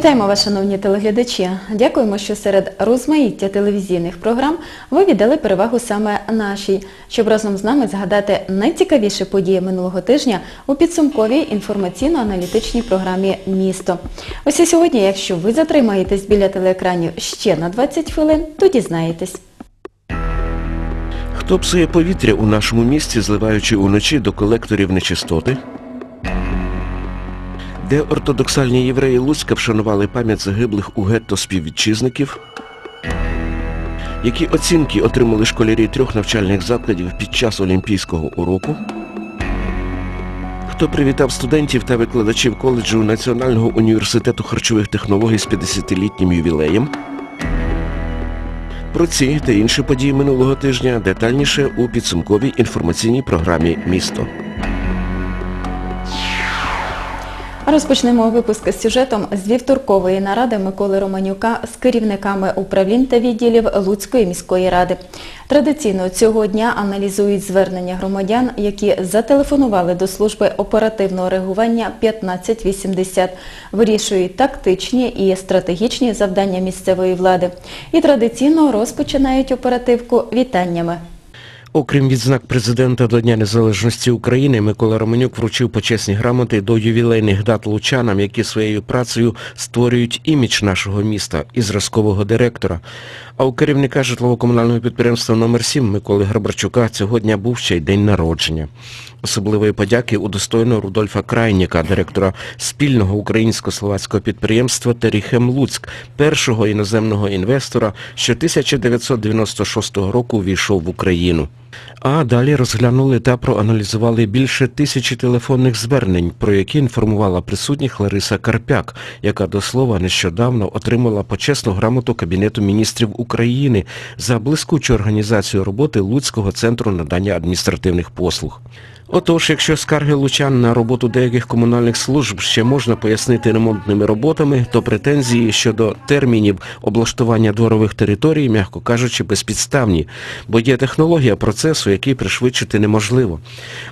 Вітаємо вас, шановні телеглядачі. Дякуємо, що серед розмаїття телевізійних програм ви віддали перевагу саме нашій, щоб разом з нами згадати найцікавіші події минулого тижня у підсумковій інформаційно-аналітичній програмі Місто. Ось і сьогодні, якщо ви затримаєтесь біля телеекранів ще на 20 хвилин, то дізнаєтесь. Хто псує повітря у нашому місті, зливаючи уночі до колекторів нечистоти? Де ортодоксальні євреї Луцька вшанували пам'ять загиблих у гетто співвітчизників? Які оцінки отримали школярі трьох навчальних закладів під час олімпійського уроку? Хто привітав студентів та викладачів коледжу Національного університету харчових технологій з 50-літнім ювілеєм? Про ці та інші події минулого тижня детальніше у підсумковій інформаційній програмі Місто. Розпочнемо випуск з сюжетом з вівторкової наради Миколи Романюка з керівниками управлінь та відділів Луцької міської ради. Традиційно цього дня аналізують звернення громадян, які зателефонували до служби оперативного реагування 1580, вирішують тактичні і стратегічні завдання місцевої влади. І традиційно розпочинають оперативку вітаннями. Окрім відзнак президента до Дня Незалежності України, Микола Романюк вручив почесні грамоти до ювілейних дат лучанам, які своєю працею створюють імідж нашого міста і зразкового директора. А у керівника житлово-комунального підприємства номер 7 Миколи Грабарчука цього дня був ще й день народження. Особливої подяки удостоєно Рудольфа Крайніка, директора спільного українсько-словацького підприємства Теріхем Луцьк, першого іноземного інвестора, що 1996 року війшов в Україну. А далі розглянули та проаналізували більше тисячі телефонних звернень, про які інформувала присутніх Лариса Карпяк, яка до слова нещодавно отримала почесну грамоту Кабінету міністрів України за блискучу організацію роботи Луцького центру надання адміністративних послуг. Отож, якщо скарги лучан на роботу деяких комунальних служб ще можна пояснити ремонтними роботами, то претензії щодо термінів облаштування дворових територій, м'яко кажучи, безпідставні, бо є технологія процесу, який пришвидшити неможливо.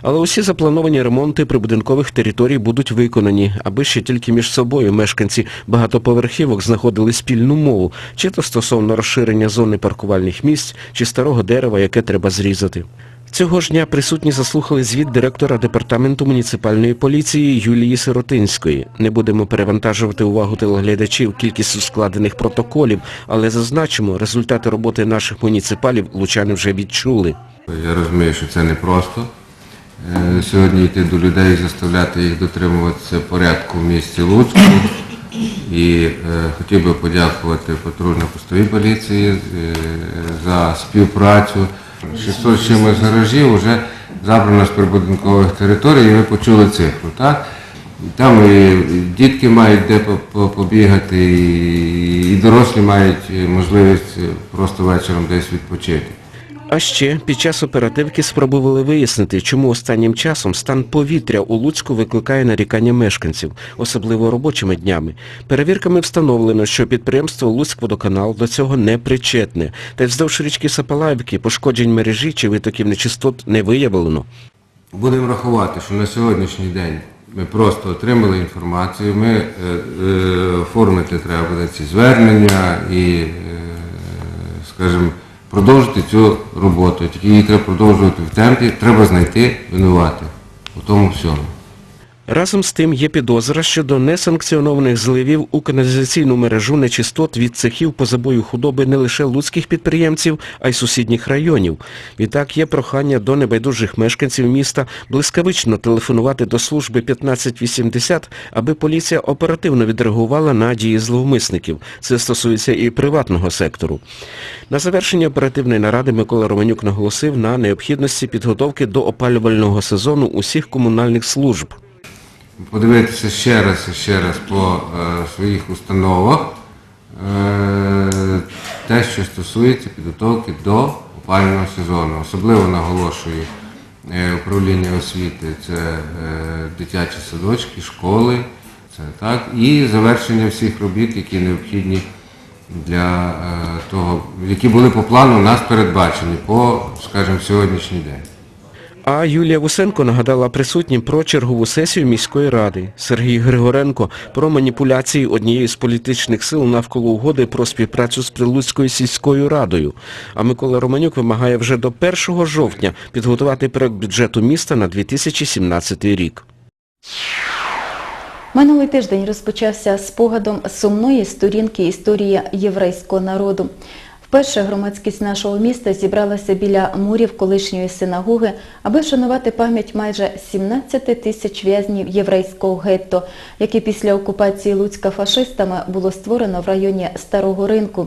Але усі заплановані ремонти прибудинкових територій будуть виконані, аби ще тільки між собою мешканці багатоповерхівок знаходили спільну мову, чи то стосовно розширення зони паркувальних місць, чи старого дерева, яке треба зрізати. Цього ж дня присутні заслухали звіт директора департаменту муніципальної поліції Юлії Сиротинської. Не будемо перевантажувати увагу телеглядачів кількістю складених протоколів, але зазначимо, результати роботи наших муніципалів лучани вже відчули. Я розумію, що це непросто. Е, Сьогодні йти до людей заставляти їх дотримуватися порядку в місті Луцьку. І е, хотів би подякувати патрульно-постовій поліції е, за співпрацю. 600 чимось гаражів вже забрано з прибудинкових територій, і ви почули цифру, так? Там і дітки мають де по- по- побігати, і, дорослі мають е, можливість просто вечором десь відпочити. А ще під час оперативки спробували вияснити, чому останнім часом стан повітря у Луцьку викликає нарікання мешканців, особливо робочими днями. Перевірками встановлено, що підприємство Луцькводоканал до цього не причетне, та й вздовж річки Сапалаївки пошкоджень мережі чи витоків нечистот не виявлено. Будемо рахувати, що на сьогоднішній день ми просто отримали інформацію, ми е, е, оформити треба буде ці звернення і, е, скажімо, продовжити цю роботу. Тільки її треба продовжувати в темпі, треба знайти винувати у тому всьому. Разом з тим є підозра щодо несанкціонованих зливів у каналізаційну мережу нечистот від цехів по забою худоби не лише луцьких підприємців, а й сусідніх районів. Відтак є прохання до небайдужих мешканців міста блискавично телефонувати до служби 1580, аби поліція оперативно відреагувала на дії зловмисників. Це стосується і приватного сектору. На завершення оперативної наради Микола Романюк наголосив на необхідності підготовки до опалювального сезону усіх комунальних служб. Подивитися ще раз і ще раз по е, своїх установах е, те, що стосується підготовки до опалювального сезону. Особливо наголошую е, управління освіти, це дитячі садочки, школи, це так, і завершення всіх робіт, які необхідні для того, які були по плану у нас передбачені по, скажімо, сьогоднішній день. А Юлія Вусенко нагадала присутнім про чергову сесію міської ради. Сергій Григоренко про маніпуляції однієї з політичних сил навколо угоди про співпрацю з Прилуцькою сільською радою. А Микола Романюк вимагає вже до 1 жовтня підготувати проект бюджету міста на 2017 рік. Минулий тиждень розпочався спогадом сумної сторінки історії єврейського народу. Вперше громадськість нашого міста зібралася біля мурів колишньої синагоги, аби вшанувати пам'ять майже 17 тисяч в'язнів єврейського гетто, які після окупації Луцька фашистами було створено в районі Старого Ринку.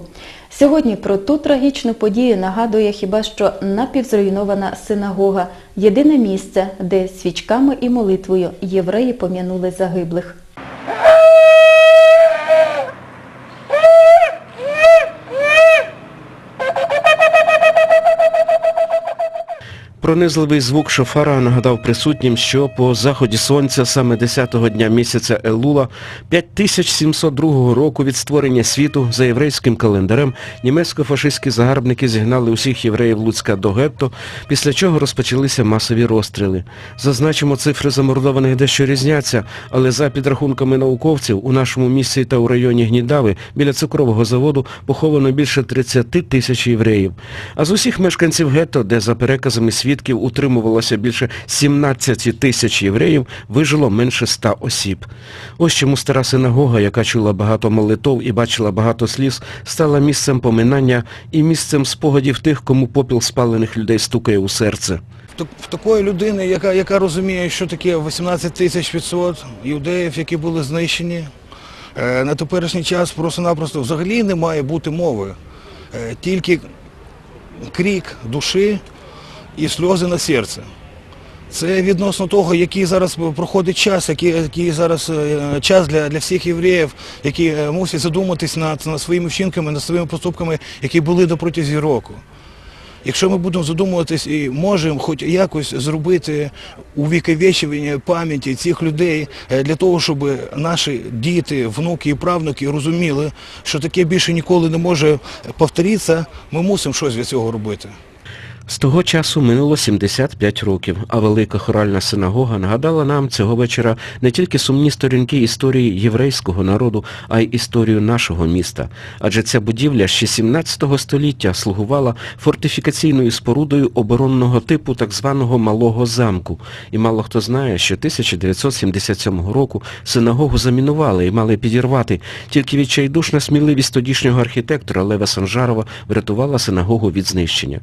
Сьогодні про ту трагічну подію нагадує хіба що напівзруйнована синагога, єдине місце, де свічками і молитвою євреї пом'янули загиблих. Пронизливий звук шофара нагадав присутнім, що по заході сонця саме 10-го дня місяця Елула 5702 року від створення світу за єврейським календарем німецько-фашистські загарбники зігнали усіх євреїв Луцька до гетто, після чого розпочалися масові розстріли. Зазначимо, цифри замордованих дещо різняться, але за підрахунками науковців у нашому місті та у районі Гнідави біля цукрового заводу поховано більше 30 тисяч євреїв. А з усіх мешканців гетто, де за переказами свідків утримувалося більше 17 тисяч євреїв, вижило менше 100 осіб. Ось чому стара синагога, яка чула багато молитов і бачила багато сліз, стала місцем поминання і місцем спогадів тих, кому попіл спалених людей стукає у серце. В такої людини, яка, яка розуміє, що таке 18 тисяч 500 юдеїв, які були знищені, е, на теперішній час просто-напросто взагалі не має бути мови. Е, Тільки крік душі і сльози на серце. Це відносно того, який зараз проходить час, який, який зараз е, час для, для всіх євреїв, які е, мусять задуматись над, над своїми вчинками, над своїми поступками, які були до протязі року. Якщо ми будемо задумуватись і можемо хоч якось зробити увіковічення пам'яті цих людей е, для того, щоб наші діти, внуки і правнуки розуміли, що таке більше ніколи не може повторитися, ми мусимо щось для цього робити. З того часу минуло 75 років, а велика хоральна синагога нагадала нам цього вечора не тільки сумні сторінки історії єврейського народу, а й історію нашого міста. Адже ця будівля ще 17 століття слугувала фортифікаційною спорудою оборонного типу так званого Малого замку. І мало хто знає, що 1977 року синагогу замінували і мали підірвати. Тільки відчайдушна сміливість тодішнього архітектора Лева Санжарова врятувала синагогу від знищення.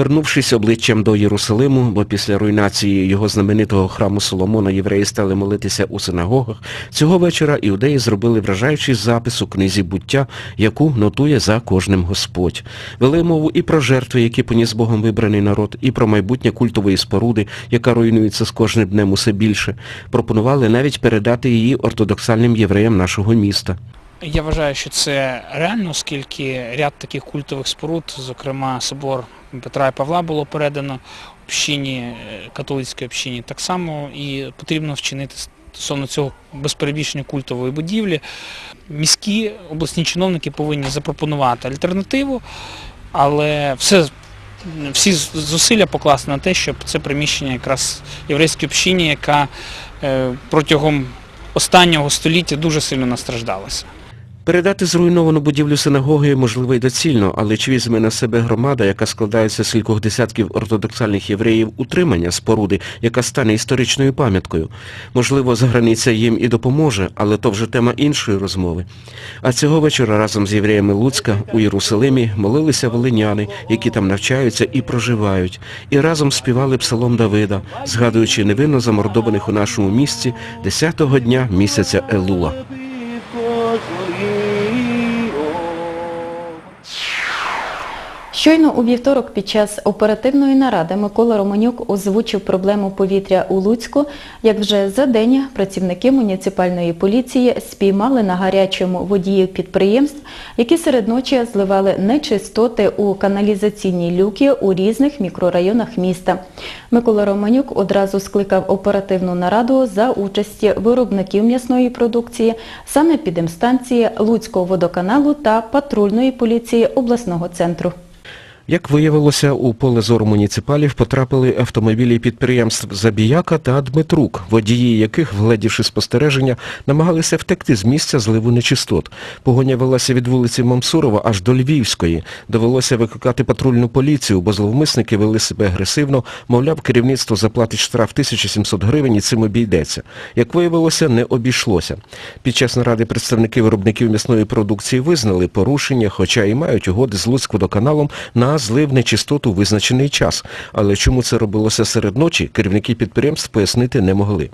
Повернувшись обличчям до Єрусалиму, бо після руйнації його знаменитого храму Соломона євреї стали молитися у синагогах, цього вечора іудеї зробили вражаючий запис у книзі буття, яку нотує за кожним Господь. Вели мову і про жертви, які поніс Богом вибраний народ, і про майбутнє культової споруди, яка руйнується з кожним днем усе більше. Пропонували навіть передати її ортодоксальним євреям нашого міста. Я вважаю, що це реально, оскільки ряд таких культових споруд, зокрема собор Петра і Павла було передано общині, е, католицькій общині, так само і потрібно вчинити стосовно цього безперебільшення культової будівлі. Міські обласні чиновники повинні запропонувати альтернативу, але все, всі зусилля покласти на те, щоб це приміщення якраз єврейській общині, яка е, протягом останнього століття дуже сильно настраждалася. Передати зруйновану будівлю синагоги можливо й доцільно, але чи візьме на себе громада, яка складається з кількох десятків ортодоксальних євреїв, утримання споруди, яка стане історичною пам'яткою? Можливо, заграниця їм і допоможе, але то вже тема іншої розмови. А цього вечора разом з євреями Луцька у Єрусалимі молилися волиняни, які там навчаються і проживають, і разом співали псалом Давида, згадуючи невинно замордованих у нашому місті 10-го дня місяця Елула. Щойно у вівторок під час оперативної наради Микола Романюк озвучив проблему повітря у Луцьку, як вже за день працівники муніципальної поліції спіймали на гарячому водіїв підприємств, які серед ночі зливали нечистоти у каналізаційні люки у різних мікрорайонах міста. Микола Романюк одразу скликав оперативну нараду за участі виробників м'ясної продукції, санепідемстанції, Луцького водоканалу та патрульної поліції обласного центру. Як виявилося, у поле зору муніципалів потрапили автомобілі підприємств Забіяка та Дмитрук, водії яких, вгледівши спостереження, намагалися втекти з місця зливу нечистот. Погоня велася від вулиці Мамсурова аж до Львівської. Довелося викликати патрульну поліцію, бо зловмисники вели себе агресивно, мовляв, керівництво заплатить штраф 1700 гривень і цим обійдеться. Як виявилося, не обійшлося. Під час наради представники виробників м'ясної продукції визнали порушення, хоча і мають угоди з Луцькводоканалом на злив нечистоту визначений час. Але чому це робилося серед ночі, керівники підприємств пояснити не могли.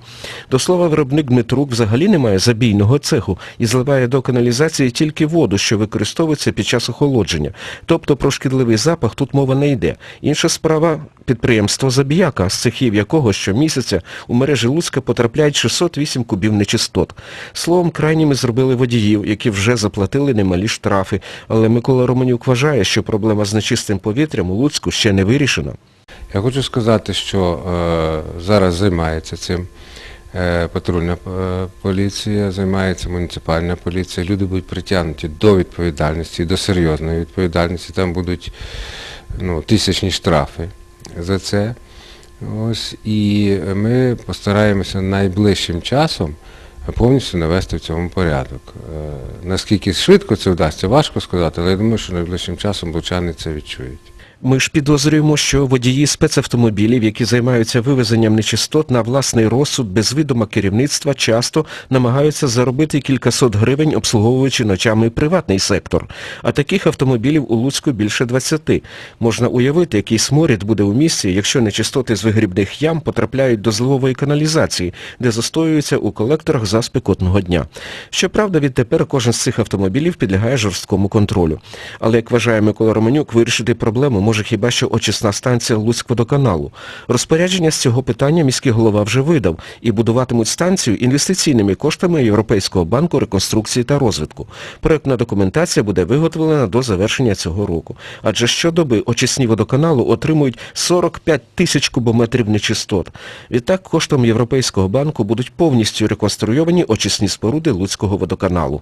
До слова, виробник Дмитрук взагалі не має забійного цеху і зливає до каналізації тільки воду, що використовується під час охолодження. Тобто про шкідливий запах тут мова не йде. Інша справа підприємство Забіяка, з цехів якого щомісяця у мережі Луцька потрапляють 608 кубів нечистот. Словом, крайніми зробили водіїв, які вже заплатили немалі штрафи. Але Микола Романюк вважає, що проблема з нечистим повітрям у Луцьку ще не вирішена. Я хочу сказати, що е, зараз займається цим е, патрульна е, поліція, займається муніципальна поліція. Люди будуть притягнуті до відповідальності, до серйозної відповідальності. Там будуть ну, тисячні штрафи за це. Ось, і ми постараємося найближчим часом повністю навести в цьому порядок. Е, Наскільки швидко це вдасться, важко сказати, але я думаю, що найближчим часом лучани це відчують. Ми ж підозрюємо, що водії спецавтомобілів, які займаються вивезенням нечистот на власний розсуд без відома керівництва, часто намагаються заробити кількасот гривень, обслуговуючи ночами приватний сектор. А таких автомобілів у Луцьку більше 20. Можна уявити, який сморід буде у місті, якщо нечистоти з вигрібних ям потрапляють до зливової каналізації, де застоюються у колекторах за спекотного дня. Щоправда, відтепер кожен з цих автомобілів підлягає жорсткому контролю. Але, як вважає Микола Романюк, вирішити проблему може хіба що очисна станція Луцькводоканалу. Розпорядження з цього питання міський голова вже видав і будуватимуть станцію інвестиційними коштами Європейського банку реконструкції та розвитку. Проектна документація буде виготовлена до завершення цього року. Адже щодоби очисні водоканалу отримують 45 тисяч кубометрів нечистот. Відтак коштом Європейського банку будуть повністю реконструйовані очисні споруди Луцького водоканалу.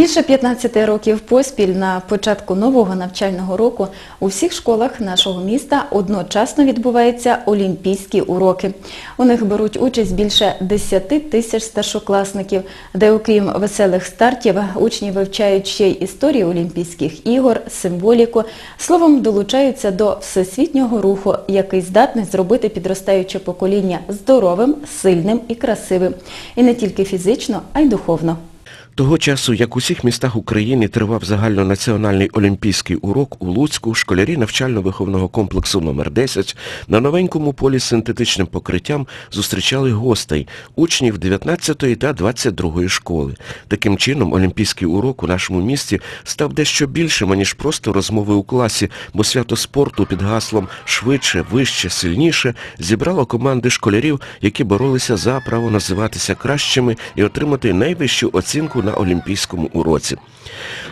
Більше 15 років поспіль на початку нового навчального року у всіх школах нашого міста одночасно відбуваються олімпійські уроки. У них беруть участь більше 10 тисяч старшокласників, де окрім веселих стартів учні вивчають ще й історію Олімпійських ігор, символіку, словом долучаються до всесвітнього руху, який здатний зробити підростаюче покоління здоровим, сильним і красивим. І не тільки фізично, а й духовно. Того часу, як у всіх містах України тривав загальнонаціональний олімпійський урок у Луцьку, школярі навчально-виховного комплексу номер 10 на новенькому полі з синтетичним покриттям зустрічали гостей, учнів 19 та 22 школи. Таким чином, олімпійський урок у нашому місті став дещо більшим, аніж просто розмови у класі, бо свято спорту під гаслом «швидше, вище, сильніше» зібрало команди школярів, які боролися за право називатися кращими і отримати найвищу оцінку на олімпійському уроці.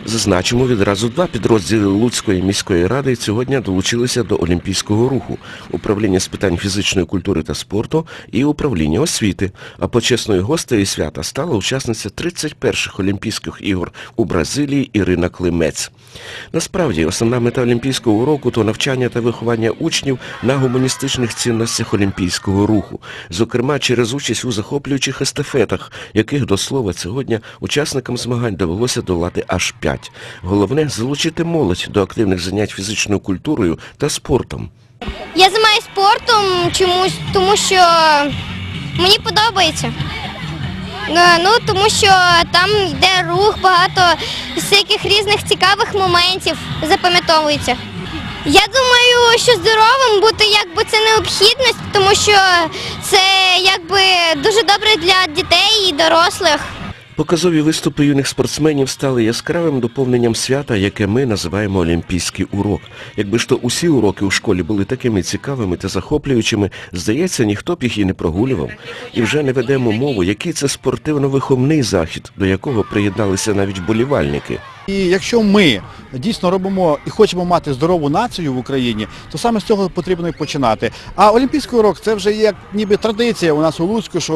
Зазначимо, відразу два підрозділи Луцької міської ради цього дня долучилися до олімпійського руху – управління з питань фізичної культури та спорту і управління освіти. А почесною гостею свята стала учасниця 31-х Олімпійських ігор у Бразилії Ірина Климець. Насправді, основна мета олімпійського уроку – то навчання та виховання учнів на гуманістичних цінностях олімпійського руху, зокрема через участь у захоплюючих естафетах, яких, до слова, сьогодні учасникам змагань довелося долати аж п'ять. Головне – залучити молодь до активних занять фізичною культурою та спортом. Я займаюся спортом чомусь, тому що мені подобається. Е, Ну, тому що там йде рух, багато всяких різних цікавих моментів запам'ятовується. Я думаю, що здоровим бути якби це необхідність, тому що це якби дуже добре для дітей і дорослих. Показові виступи юних спортсменів стали яскравим доповненням свята, яке ми називаємо Олімпійський урок. Якби ж то усі уроки у школі були такими цікавими та захоплюючими, здається, ніхто б їх і не прогулював. І вже не ведемо мову, який це спортивно-виховний захід, до якого приєдналися навіть болівальники. І якщо ми дійсно робимо і хочемо мати здорову націю в Україні, то саме з цього потрібно і починати. А Олімпійський урок це вже як ніби традиція у нас у Луцьку, що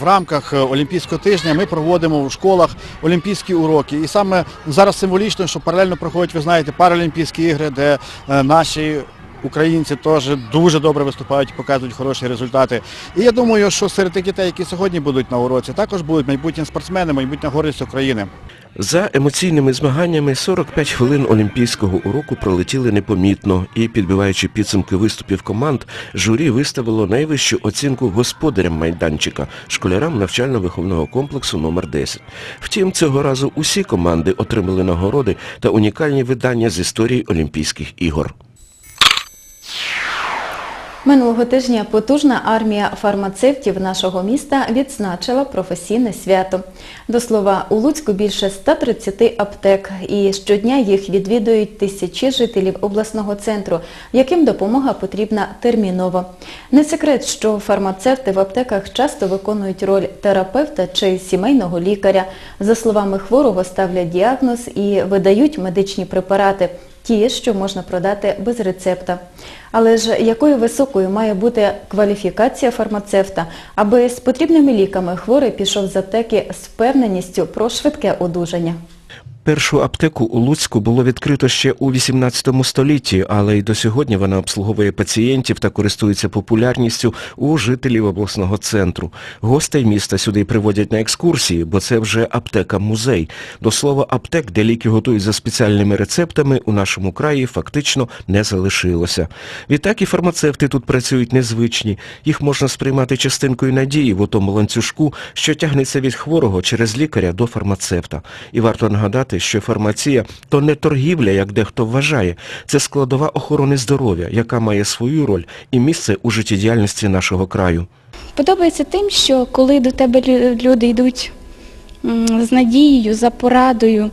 в рамках Олімпійського тижня ми проводимо в школах олімпійські уроки. І саме зараз символічно, що паралельно проходять, ви знаєте, Паралімпійські ігри, де е, наші Українці теж дуже добре виступають, показують хороші результати. І я думаю, що серед тих дітей, які сьогодні будуть на уроці, також будуть майбутні спортсмени, майбутня гордість України. За емоційними змаганнями 45 хвилин олімпійського уроку пролетіли непомітно і, підбиваючи підсумки виступів команд, журі виставило найвищу оцінку господарям майданчика, школярам навчально-виховного комплексу номер 10 Втім, цього разу усі команди отримали нагороди та унікальні видання з історії Олімпійських ігор. Минулого тижня потужна армія фармацевтів нашого міста відзначила професійне свято. До слова, у Луцьку більше 130 аптек і щодня їх відвідують тисячі жителів обласного центру, яким допомога потрібна терміново. Не секрет, що фармацевти в аптеках часто виконують роль терапевта чи сімейного лікаря. За словами хворого, ставлять діагноз і видають медичні препарати ті, що можна продати без рецепта. Але ж якою високою має бути кваліфікація фармацевта, аби з потрібними ліками хворий пішов з аптеки з впевненістю про швидке одужання? Першу аптеку у Луцьку було відкрито ще у 18 столітті, але й до сьогодні вона обслуговує пацієнтів та користується популярністю у жителів обласного центру. Гостей міста сюди приводять на екскурсії, бо це вже аптека-музей. До слова, аптек, де ліки готують за спеціальними рецептами, у нашому краї фактично не залишилося. Відтак і фармацевти тут працюють незвичні. Їх можна сприймати частинкою надії в тому ланцюжку, що тягнеться від хворого через лікаря до фармацевта. І варто нагадати, що фармація – то не торгівля, як дехто вважає. Це складова охорони здоров'я, яка має свою роль і місце у життєдіяльності нашого краю. Подобається тим, що коли до тебе люди йдуть з надією, за порадою,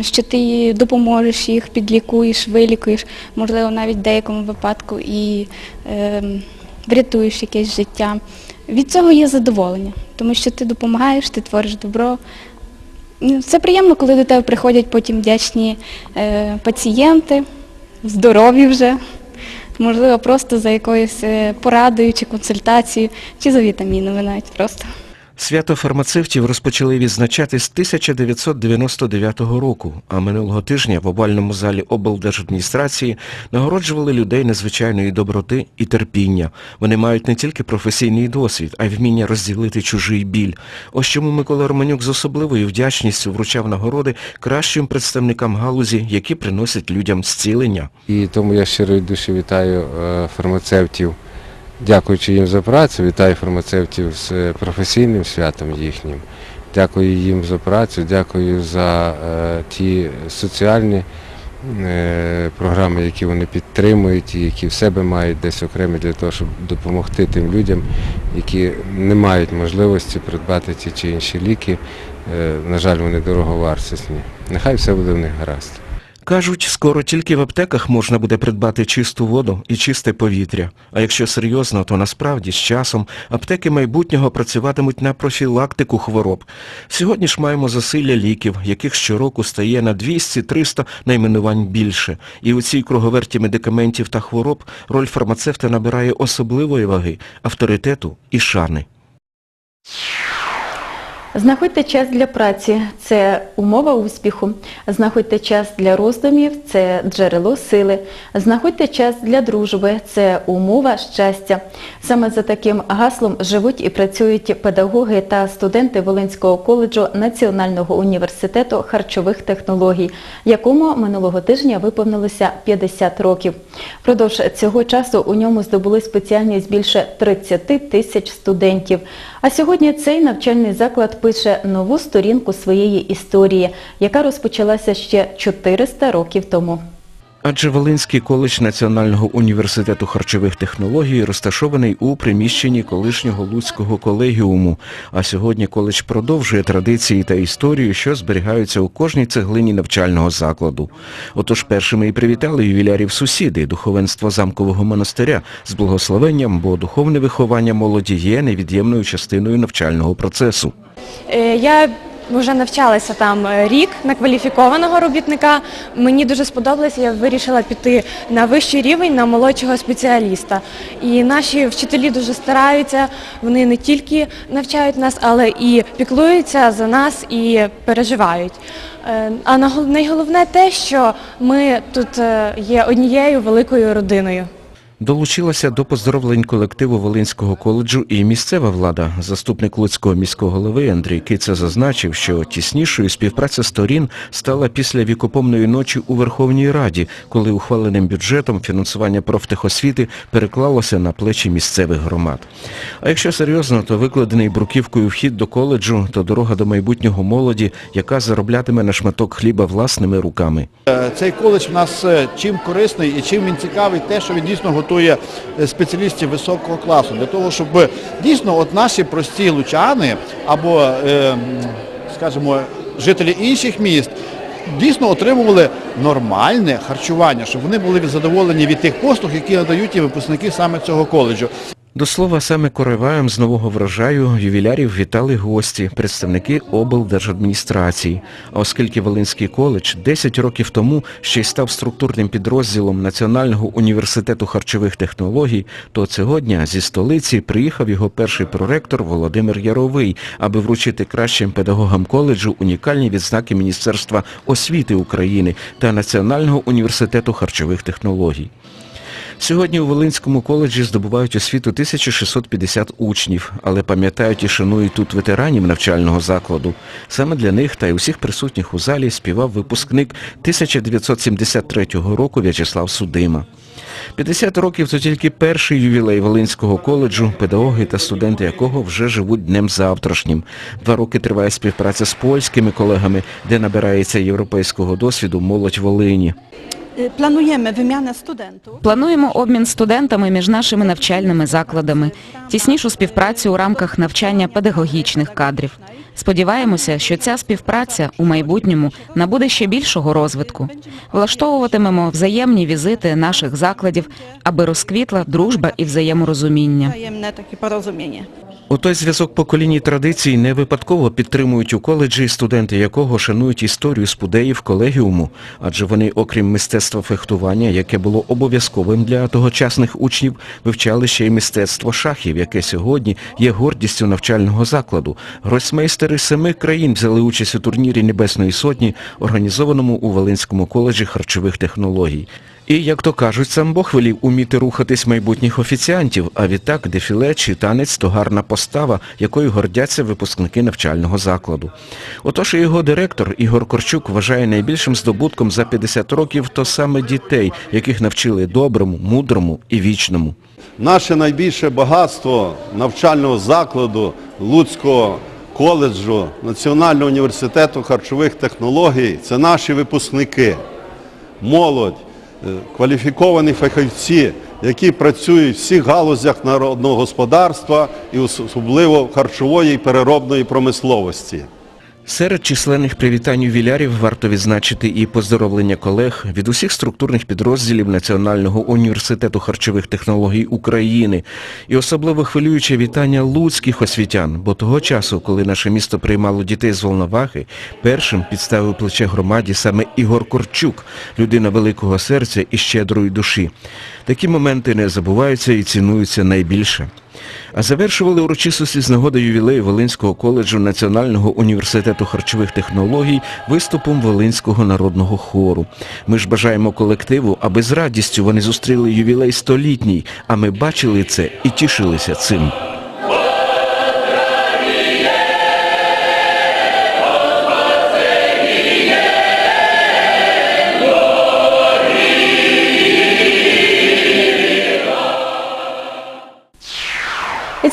що ти допоможеш їх, підлікуєш, вилікуєш, можливо, навіть в деякому випадку і ем, врятуєш якесь життя. Від цього є задоволення, тому що ти допомагаєш, ти твориш добро. Ну, Це приємно, коли до тебе приходять потім вдячні е, пацієнти, здорові вже, можливо, просто за якоюсь е, порадою чи консультацією, чи за вітамінами навіть просто. Свято фармацевтів розпочали відзначати з 1999 року, а минулого тижня в овальному залі облдержадміністрації нагороджували людей незвичайної доброти і терпіння. Вони мають не тільки професійний досвід, а й вміння розділити чужий біль. Ось чому Микола Романюк з особливою вдячністю вручав нагороди кращим представникам галузі, які приносять людям зцілення. І тому я щиро від душі вітаю е, фармацевтів, дякуючи їм за працю, вітаю фармацевтів з е, професійним святом їхнім. Дякую їм за працю, дякую за е, ті соціальні е, програми, які вони підтримують і які в себе мають десь окремі для того, щоб допомогти тим людям, які не мають можливості придбати ті чи інші ліки. На жаль, вони дороговартісні. Нехай все буде в них гаразд. Кажуть, скоро тільки в аптеках можна буде придбати чисту воду і чисте повітря. А якщо серйозно, то насправді з часом аптеки майбутнього працюватимуть на профілактику хвороб. Сьогодні ж маємо засилля ліків, яких щороку стає на 200-300 найменувань більше. І у цій круговерті медикаментів та хвороб роль фармацевта набирає особливої ваги, авторитету і шани. Знаходьте час для праці це умова успіху. Знаходьте час для роздумів це джерело сили. Знаходьте час для дружби це умова щастя. Саме за таким гаслом живуть і працюють педагоги та студенти Волинського коледжу Національного університету харчових технологій, якому минулого тижня виповнилося 50 років. Продовж цього часу у ньому здобули спеціальність більше 30 тисяч студентів. А сьогодні цей навчальний заклад пише нову сторінку своєї історії, яка розпочалася ще 400 років тому. Адже Волинський коледж Національного університету харчових технологій розташований у приміщенні колишнього Луцького колегіуму, а сьогодні коледж продовжує традиції та історію, що зберігаються у кожній цеглині навчального закладу. Отож першими і привітали ювілярів сусіди, духовенство замкового монастиря з благословенням, бо духовне виховання молоді є невід'ємною частиною навчального процесу. Е, Я вже навчалася там е, рік на кваліфікованого робітника. Мені дуже сподобалося, я вирішила піти на вищий рівень, на молодшого спеціаліста. І наші вчителі дуже стараються, вони не тільки навчають нас, але і піклуються за нас і переживають. Е, А найголовне те, що ми тут е, є однією великою родиною. Долучилася до поздоровлень колективу Волинського коледжу і місцева влада. Заступник Луцького міського голови Андрій Киця зазначив, що тіснішою співпраця сторін стала після вікопомної ночі у Верховній Раді, коли ухваленим бюджетом фінансування профтехосвіти переклалося на плечі місцевих громад. А якщо серйозно, то викладений бруківкою вхід до коледжу то дорога до майбутнього молоді, яка зароблятиме на шматок хліба власними руками. Е, Цей коледж в нас е, чим корисний і чим він цікавий, те, що він дійсно готує е, спеціалістів високого класу, для того, щоб е, дійсно от наші прості лучани або, е, скажімо, жителі інших міст дійсно отримували нормальне харчування, щоб вони були задоволені від тих послуг, які надають їм випускники саме цього коледжу. До слова, саме кориваєм з нового врожаю ювілярів вітали гості, представники облдержадміністрації. А оскільки Волинський коледж 10 років тому ще й став структурним підрозділом Національного університету харчових технологій, то цього дня зі столиці приїхав його перший проректор Володимир Яровий, аби вручити кращим педагогам коледжу унікальні відзнаки Міністерства освіти України та Національного університету харчових технологій. Сьогодні у Волинському коледжі здобувають освіту 1650 учнів, але пам'ятають і шанують тут ветеранів навчального закладу. Саме для них та й усіх присутніх у залі співав випускник 1973 року В'ячеслав Судима. 50 років – це тільки перший ювілей Волинського коледжу, педагоги та студенти якого вже живуть днем завтрашнім. Два роки триває співпраця з польськими колегами, де набирається європейського досвіду молодь Волині. Y, Planujemy wymianę. Плануємо обмін студентами між нашими навчальними закладами, тіснішу співпрацю у рамках навчання педагогічних кадрів. Сподіваємося, що ця співпраця у майбутньому набуде ще більшого розвитку. Влаштовуватимемо взаємні візити наших закладів, аби розквітла дружба і взаєморозуміння. Отой зв'язок поколінь і традицій не випадково підтримують у коледжі, студенти якого шанують історію спудеїв колегіуму, адже вони, окрім мистецтва фехтування, яке було обов'язковим для тогочасних учнів, вивчали ще й мистецтво шахів, яке сьогодні є гордістю навчального закладу. Гросмейстери семи країн взяли участь у турнірі Небесної Сотні, організованому у Волинському коледжі харчових технологій. І, як то кажуть, сам Бог велів уміти рухатись майбутніх офіціантів, а відтак дефіле чи танець – то гарна постава, якою гордяться випускники навчального закладу. Отож і його директор Ігор Корчук вважає найбільшим здобутком за 50 років то саме дітей, яких навчили доброму, мудрому і вічному. Наше найбільше багатство навчального закладу Луцького коледжу Національного університету харчових технологій це наші випускники, молодь, кваліфіковані фахівці, які працюють в всіх галузях народного господарства і особливо харчової і переробної промисловості. Серед численних привітань ювілярів варто відзначити і поздоровлення колег від усіх структурних підрозділів Національного університету харчових технологій України. І особливо хвилююче вітання луцьких освітян, бо того часу, коли наше місто приймало дітей з Волновахи, першим підставив плече громаді саме Ігор Корчук, людина великого серця і щедрої душі. Такі моменти не забуваються і цінуються найбільше. А завершували урочистості з нагоди ювілею Волинського коледжу Національного університету харчових технологій виступом Волинського народного хору. Ми ж бажаємо колективу, аби з радістю вони зустріли ювілей столітній, а ми бачили це і тішилися цим.